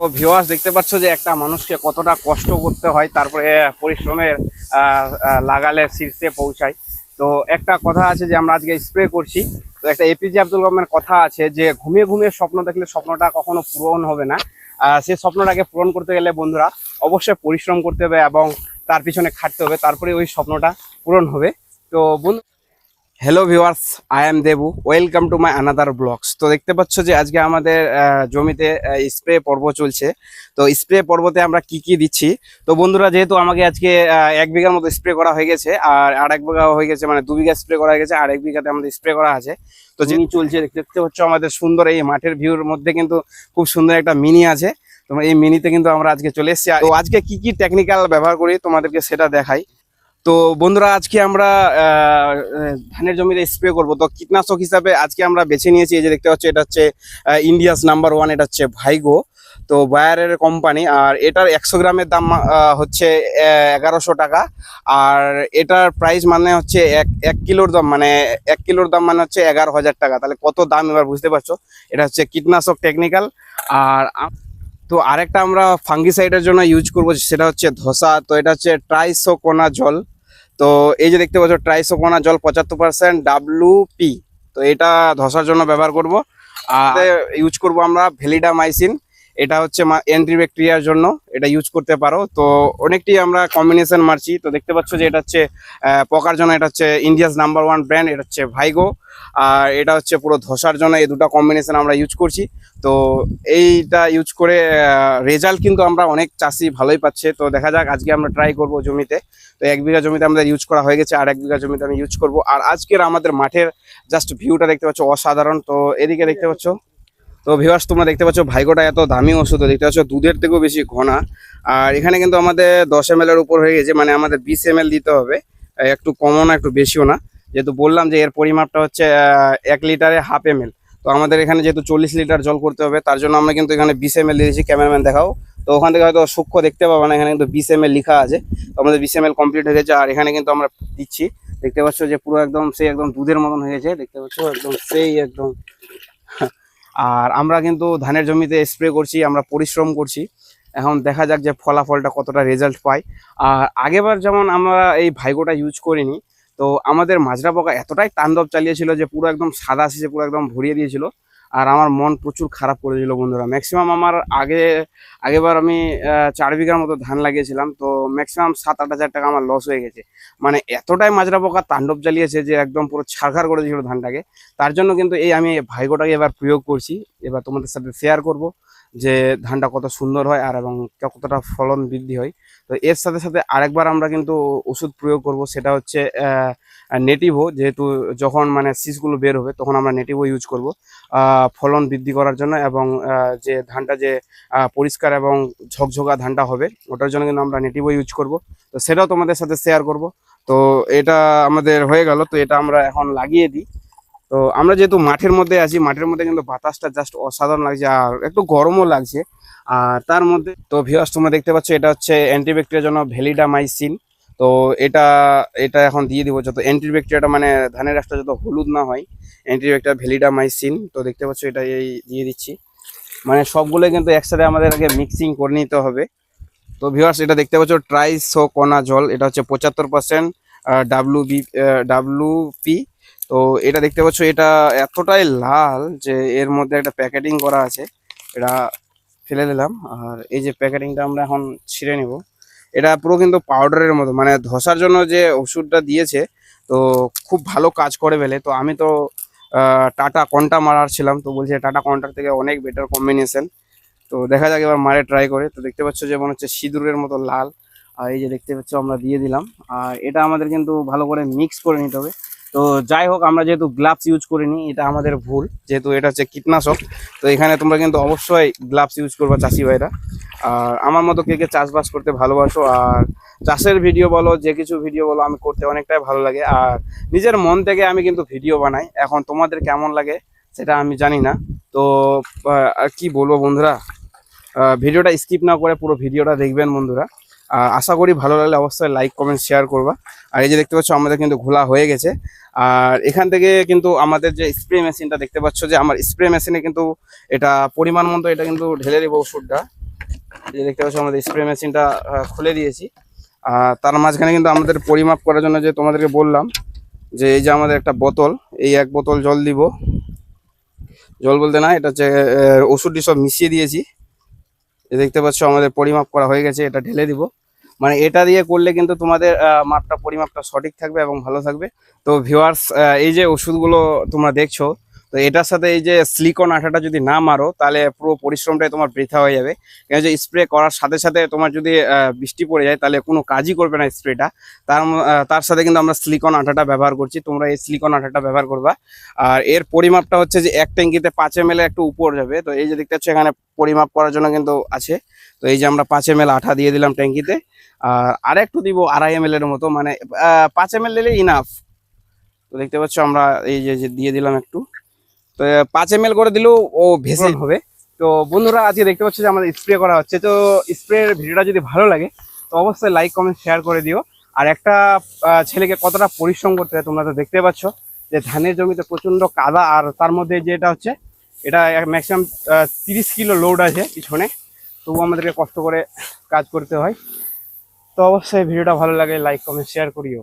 তো ভিউয়ার্স দেখতে পাচ্ছ যে একটা মানুষকে কতটা কষ্ট করতে হয়, তারপরে পরিশ্রমের লাগালে শীর্ষে পৌঁছায়। তো একটা কথা আছে যে আমরা আজকে স্প্রে করছি। তো একটা এপিজে আব্দুল কালামের কথা আছে যে ঘুমিয়ে ঘুমিয়ে স্বপ্ন দেখলে স্বপ্নটা কখনো পূরণ হবে না। সে স্বপ্নটাকে পূরণ করতে গেলে বন্ধুরা অবশ্যই পরিশ্রম করতে হবে এবং তার পিছনে খাটতে হবে। তারপরে ওই স্বপ্নটা পূরণ হবে। তো বন্ধু hello viewers I am Debu welcome to my another blogs তো দেখতে পাচ্ছ যে আজকে আমাদের জমিতে স্প্রে পর্ব চলছে। তো স্প্রে পর্বতে আমরা কি কি দিচ্ছি? তো বন্ধুরা, যেহেতু আমাকে আজকে এক বিঘার মতো স্প্রে করা হয়ে গেছে, আর আর এক বিঘা হয়ে গেছে মানে দু বিঘা স্প্রে করা হয়ে গেছে, আর এক বিঘাতে আমাদের স্প্রে করা আছে। তো যিনি চলছে দেখতে পাচ্ছ আমাদের সুন্দর এই মাঠের ভিউর মধ্যে কিন্তু খুব সুন্দর একটা মিনি আছে। তোমরা এই মিনিতে কিন্তু আমরা আজকে চলে এসেছি। তো আজকে কি কি টেকনিক্যাল ব্যবহার করি, তোমাদেরকে সেটা দেখাই। তো বন্ধুরা, আজকে আমরা ধানের জমিতে স্প্রে করব। তো কীটনাশক হিসাবে আজকে আমরা বেছে নিয়েছি, এই যে দেখতে পাচ্ছি, এটা হচ্ছে ইন্ডিয়াস নাম্বার ওয়ান এটা হচ্ছে ভাইগো তো বায়ারের কোম্পানি আর এটার একশো গ্রামের দাম হচ্ছে এগারোশো টাকা। আর এটার প্রাইস মানে হচ্ছে এক এক কিলোর দাম মানে এক কিলোর দাম মানে হচ্ছে এগারো হাজার টাকা। তাহলে কত দাম এবার বুঝতে পারছ? এটা হচ্ছে কীটনাশক টেকনিক্যাল আর তো আরেকটা আমরা ফাঙ্গিসাইডের জন্য ইউজ করব সেটা হচ্ছে ধসা। তো এটা হচ্ছে ট্রাইসোকোনা জল তো এই যে দেখতে পাচ্ছ ট্রাইসোকোনা জল পঁচাত্তর পার্সেন্ট ডাব্লুপি তো এটা ধসার জন্য ব্যবহার করব। আর ইউজ করব আমরা ভ্যালিডামাইসিন। এটা হচ্ছে অ্যান্টিব্যাকটেরিয়ার জন্য এটা ইউজ করতে পারো। তো অনেকটি আমরা কম্বিনেশন মারছি। তো দেখতে পাচ্ছ যে এটা হচ্ছে পকার জন্য এটা হচ্ছে ইন্ডিয়াস নাম্বার ওয়ান ব্র্যান্ড এটা হচ্ছে ভাইগো আর এটা হচ্ছে পুরো ধসার জন্য এই দুটো কম্বিনেশন আমরা ইউজ করছি। তো এইটা ইউজ করে রেজাল্ট কিন্তু আমরা অনেক চাষি ভালোই পাচ্ছে। তো দেখা যাক, আজকে আমরা ট্রাই করব জমিতে। তো এক বিঘা জমিতে আমাদের ইউজ করা হয়ে গেছে, আর এক বিঘা জমিতে আমি ইউজ করব। আর আজকের আমাদের মাঠের জাস্ট ভিউটা দেখতে পাচ্ছ অসাধারণ। তো এদিকে দেখতে পাচ্ছ তো ভিউয়ার্স তোমরা দেখতে পাচ্ছ ভাইগোটা এত দামি ওষুধ, দেখতে পাচ্ছ দুধের থেকেও বেশি ঘনা। আর এখানে কিন্তু আমাদের দশ এম এর উপর হয়ে গেছে মানে আমাদের বিশ এম দিতে হবে। একটু কমও না, একটু বেশিও না। যেহেতু বললাম যে এর পরিমাপটা হচ্ছে এক লিটারে হাফ এম তো আমাদের এখানে যেহেতু চল্লিশ লিটার জল করতে হবে, তার জন্য আমরা কিন্তু এখানে বিশ এম দিয়েছি ক্যামেরাম্যান দেখাও। তো ওখান থেকে হয়তো সূক্ষ্ম দেখতে পাবো না, এখানে কিন্তু বিশ এম লেখা আছে। তো আমাদের বিশ এম কমপ্লিট হয়ে গেছে, আর এখানে কিন্তু আমরা দিচ্ছি। দেখতে পাচ্ছ যে পুরো একদম সেই একদম দুধের মতন হয়ে গেছে, দেখতে পাচ্ছ একদম সেই একদম। আর আমরা কিন্তু ধানের জমিতে স্প্রে করছি, আমরা পরিশ্রম করছি। এখন দেখা যাক যে ফলাফলটা কতটা রেজাল্ট পাই। আর আগেবার যেমন আমরা এই ভাইগোটা ইউজ করিনি, তো আমাদের মাজরা পোকা এতটাই তাণ্ডব চালিয়েছিল যে পুরো একদম সাদা শেষে পুরো একদম ভরিয়ে দিয়েছিল। আর আমার মন প্রচুর খারাপ করে দিল বন্ধুরা। ম্যাক্সিমাম আমার আগে আগেবার আমি চার বিঘার মতো ধান লাগিয়েছিলাম, তো ম্যাক্সিমাম সাত আট হাজার টাকা আমার লস হয়ে গেছে। মানে এতটাই মাজরা পোকা তাণ্ডব জ্বালিয়েছে যে একদম পুরো ছাড়খাড় করে দিয়েছিল ধানটাকে। তার জন্য কিন্তু এই আমি ভাইগোটাকে এবার প্রয়োগ করছি। এবার তোমাদের সাথে শেয়ার করব। যে ধানটা কত সুন্দর হয় আর এবং কতটা ফলন বৃদ্ধি হয়। তো এর সাথে সাথে আরেকবার আমরা কিন্তু ওষুধ প্রয়োগ করব, সেটা হচ্ছে নেটিভো। যেহেতু যখন মানে শীষগুলো বের হবে, তখন আমরা নেটিভো ইউজ করব ফলন বৃদ্ধি করার জন্য এবং যে ধানটা যে পরিষ্কার এবং ঝকঝকা ধানটা হবে, ওটার জন্য কিন্তু আমরা নেটিভো ইউজ করব। তো সেটাও তোমাদের সাথে শেয়ার করব। তো এটা আমাদের হয়ে গেল, তো এটা আমরা এখন লাগিয়ে দিই। তো আমরা যেহেতু মাঠের মধ্যে আছি, মাঠের মধ্যে কিন্তু বাতাসটা জাস্ট অসাধারণ লাগছে আর একটু গরমও লাগছে। আর তার মধ্যে তো ভিউয়ার্স তোমরা দেখতে পাচ্ছ, এটা হচ্ছে অ্যান্টিব্যাকটেরিয়ার জন্য ভ্যালিডামাইসিন। তো এটা এটা এখন দিয়ে দিব যত অ্যান্টিব্যাকটেরিয়াটা মানে ধানের রাস্তা যত হলুদ না হয় অ্যান্টিব্যাকটেরিয়া ভ্যালিডামাইসিন। তো দেখতে পাচ্ছ এটা এই দিয়ে দিচ্ছি। মানে সবগুলো কিন্তু একসাথে আমাদের আগে মিক্সিং করে নিতে হবে। তো ভিউয়ার্স এটা দেখতে পাচ্ছ ট্রাইসোকোনা জল এটা হচ্ছে পঁচাত্তর percent W B W P তো এটা দেখতে পাচ্ছ, এটা এতটাই লাল যে এর মধ্যে একটা প্যাকেটিং করা আছে। এটা ফেলে দিলাম, আর এই যে প্যাকেটিংটা আমরা এখন ছিঁড়ে নেব। এটা পুরো কিন্তু পাউডারের মতো মানে ধসার জন্য যে ওষুধটা দিয়েছে, তো খুব ভালো কাজ করে ফেলে। তো আমি তো টাটা কন্টা মারার ছিলাম, তো বলছে টাটা কন্টার থেকে অনেক বেটার কম্বিনেশন তো দেখা যাক এবার মারে ট্রাই করে। তো দেখতে পাচ্ছ যে মনে হচ্ছে সিঁদুরের মতো লাল, আর এই যে দেখতে পাচ্ছ আমরা দিয়ে দিলাম। আর এটা আমাদের কিন্তু ভালো করে মিক্স করে নিতে হবে। তো যাই হোক, আমরা যেহেতু গ্লাভস ইউজ করিনি, এটা আমাদের ভুল, যেহেতু এটা হচ্ছে কীটনাশক, তো এখানে তোমরা কিন্তু অবশ্যই গ্লাভস ইউজ করবা চাষি ভাইরা। আর আমার মতো কে কে চাষবাস করতে ভালোবাসো, আর চাষের ভিডিও বলো, যে কিছু ভিডিও বলো, আমি করতে অনেকটাই ভালো লাগে। আর নিজের মন থেকে আমি কিন্তু ভিডিও বানাই, এখন তোমাদের কেমন লাগে সেটা আমি জানি না। তো কি বলব বন্ধুরা? ভিডিওটা স্কিপ না করে পুরো ভিডিওটা দেখবেন বন্ধুরা। আশা করি ভালো লাগলে অবশ্যই লাইক কমেন্ট শেয়ার করবা। আর এই যে দেখতে পাচ্ছ, আমাদের কিন্তু ঘোলা হয়ে গেছে। আর এখান থেকে কিন্তু আমাদের যে স্প্রে মেশিনটা দেখতে পাচ্ছ যে আমার স্প্রে মেশিনে কিন্তু এটা পরিমাণ মতো এটা কিন্তু ঢেলে দেবো ওষুধটা। এই যে দেখতে পাচ্ছ, আমাদের স্প্রে মেশিনটা খুলে দিয়েছি। আর তার মাঝখানে কিন্তু আমাদের পরিমাপ করার জন্য যে তোমাদেরকে বললাম, যে এই যে আমাদের একটা বোতল, এই এক বোতল জল দিব। জল বলতে না, এটা হচ্ছে ওষুধটি সব মিশিয়ে দিয়েছি। দেখতে পাচ্ছ, আমাদের পরিমাপ করা হয়ে গেছে, এটা ঢেলে দিব। মানে এটা দিয়ে করলে কিন্তু তোমাদের মাপটা, পরিমাপটা সঠিক থাকবে এবং ভালো থাকবে। তো ভিউয়ার্স এই যে ওষুধগুলো তোমরা দেখছ তো এটার সাথে এই যে স্লিকন আঠাটা যদি না মারো, তাহলে পুরো পরিশ্রমটাই তোমার বৃথা হয়ে যাবে। কেন যে স্প্রে করার সাথে সাথে তোমার যদি বৃষ্টি পড়ে যায়, তাহলে কোনো কাজই করবে না স্প্রেটা তার তার সাথে কিন্তু আমরা স্লিকন আঠাটা ব্যবহার করছি। তোমরা এই স্লিকন আঠাটা ব্যবহার করবা। আর এর পরিমাপটা হচ্ছে যে এক ট্যাঙ্কিতে পাঁচ এম একটু উপর যাবে। তো এই যে দেখতে পাচ্ছ, এখানে পরিমাপ করার জন্য কিন্তু আছে। তো এই যে আমরা পাঁচ এম আঠা দিয়ে দিলাম ট্যাঙ্কিতে। আর আরেকটু দিব আড়াই এম এর মতো। মানে পাঁচ এম এল দিলে ইনাফ তো দেখতে পাচ্ছ, আমরা এই যে যে দিয়ে দিলাম একটু। তো পাঁচ এম করে দিলেও ও ভেসে হবে। তো বন্ধুরা আজকে দেখতে পাচ্ছ যে আমাদের স্প্রে করা হচ্ছে। তো স্প্রের ভিডিওটা যদি ভালো লাগে তো অবশ্যই লাইক কমেন্ট শেয়ার করে দিও। আর একটা ছেলেকে কতটা পরিশ্রম করতে হয় তোমরা তো দেখতে পাচ্ছ যে ধানের জমিতে প্রচণ্ড কাদা আর তার মধ্যে যেটা হচ্ছে এটা ম্যাক্সিমাম তিরিশ কিলো লোড আছে পিছনে। তবু আমাদেরকে কষ্ট করে কাজ করতে হয়। তো অবশ্যই ভিডিওটা ভালো লাগে লাইক কমেন্ট শেয়ার করিও।